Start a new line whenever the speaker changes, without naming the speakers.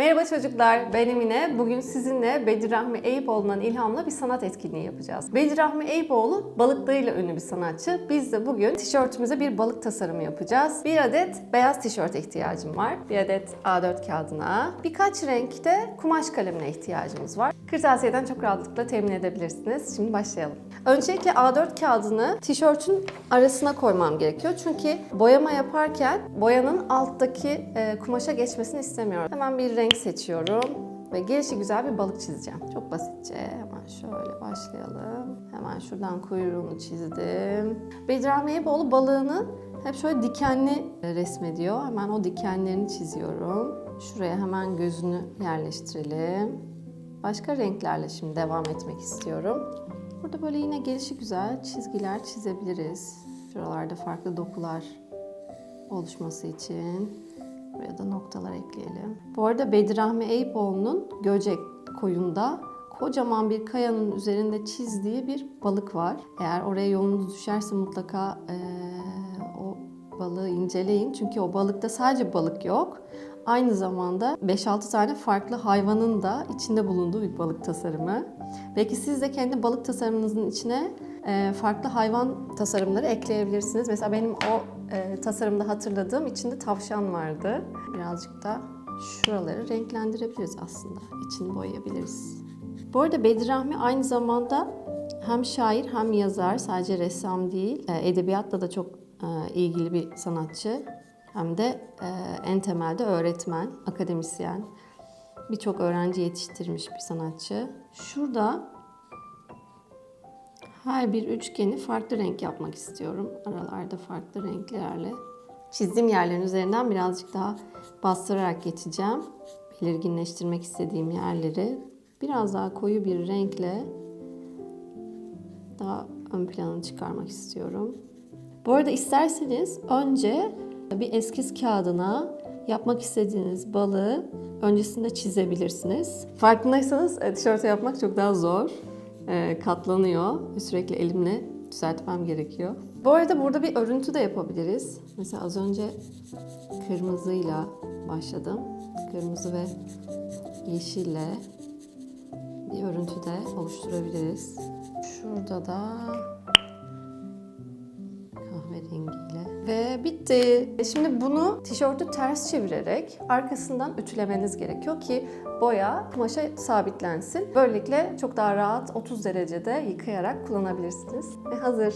Merhaba çocuklar, ben Emine. Bugün sizinle Bedir Rahmi Eyüpoğlu'ndan ilhamla bir sanat etkinliği yapacağız. Bedir Rahmi Eyüpoğlu balıklarıyla ünlü bir sanatçı. Biz de bugün tişörtümüze bir balık tasarımı yapacağız. Bir adet beyaz tişört ihtiyacım var. Bir adet A4 kağıdına, birkaç renkte kumaş kalemine ihtiyacımız var. Kırtasiyeden çok rahatlıkla temin edebilirsiniz. Şimdi başlayalım. Öncelikle A4 kağıdını tişörtün arasına koymam gerekiyor. Çünkü boyama yaparken boyanın alttaki e, kumaşa geçmesini istemiyorum. Hemen bir renk seçiyorum ve gelişi güzel bir balık çizeceğim. Çok basitçe hemen şöyle başlayalım. Hemen şuradan kuyruğunu çizdim. Bedirahmi Eyüboğlu balığını hep şöyle dikenli resmediyor. Hemen o dikenlerini çiziyorum. Şuraya hemen gözünü yerleştirelim. Başka renklerle şimdi devam etmek istiyorum. Burada böyle yine gelişi güzel çizgiler çizebiliriz. Şuralarda farklı dokular oluşması için. Buraya da noktalar ekleyelim. Bu arada Bedirahmi Eyüpoğlu'nun Göcek koyunda kocaman bir kayanın üzerinde çizdiği bir balık var. Eğer oraya yolunuz düşerse mutlaka eee, o balığı inceleyin. Çünkü o balıkta sadece balık yok. Aynı zamanda 5-6 tane farklı hayvanın da içinde bulunduğu bir balık tasarımı. Belki siz de kendi balık tasarımınızın içine e, farklı hayvan tasarımları ekleyebilirsiniz. Mesela benim o e, tasarımda hatırladığım içinde tavşan vardı. Birazcık da şuraları renklendirebiliriz aslında. İçini boyayabiliriz. Bu arada Bedirahmi aynı zamanda hem şair hem yazar, sadece ressam değil, e, edebiyatla da çok ilgili bir sanatçı. Hem de e, en temelde öğretmen, akademisyen. Birçok öğrenci yetiştirmiş bir sanatçı. Şurada her bir üçgeni farklı renk yapmak istiyorum. Aralarda farklı renklerle. Çizdiğim yerlerin üzerinden birazcık daha bastırarak geçeceğim. Belirginleştirmek istediğim yerleri biraz daha koyu bir renkle daha ön plana çıkarmak istiyorum. Bu arada isterseniz önce bir eskiz kağıdına yapmak istediğiniz balığı öncesinde çizebilirsiniz. Farkındaysanız e, tişörte yapmak çok daha zor. E, Katlanıyor. Sürekli elimle düzeltmem gerekiyor. Bu arada burada bir örüntü de yapabiliriz. Mesela az önce kırmızıyla başladım. Kırmızı ve yeşille bir örüntü de oluşturabiliriz. Şurada da kahverengiyle. Ve bitti. Şimdi bunu tişörtü ters çevirerek arkasından ütülemeniz gerekiyor ki boya kumaşa sabitlensin. Böylelikle çok daha rahat 30 derecede yıkayarak kullanabilirsiniz. Ve hazır.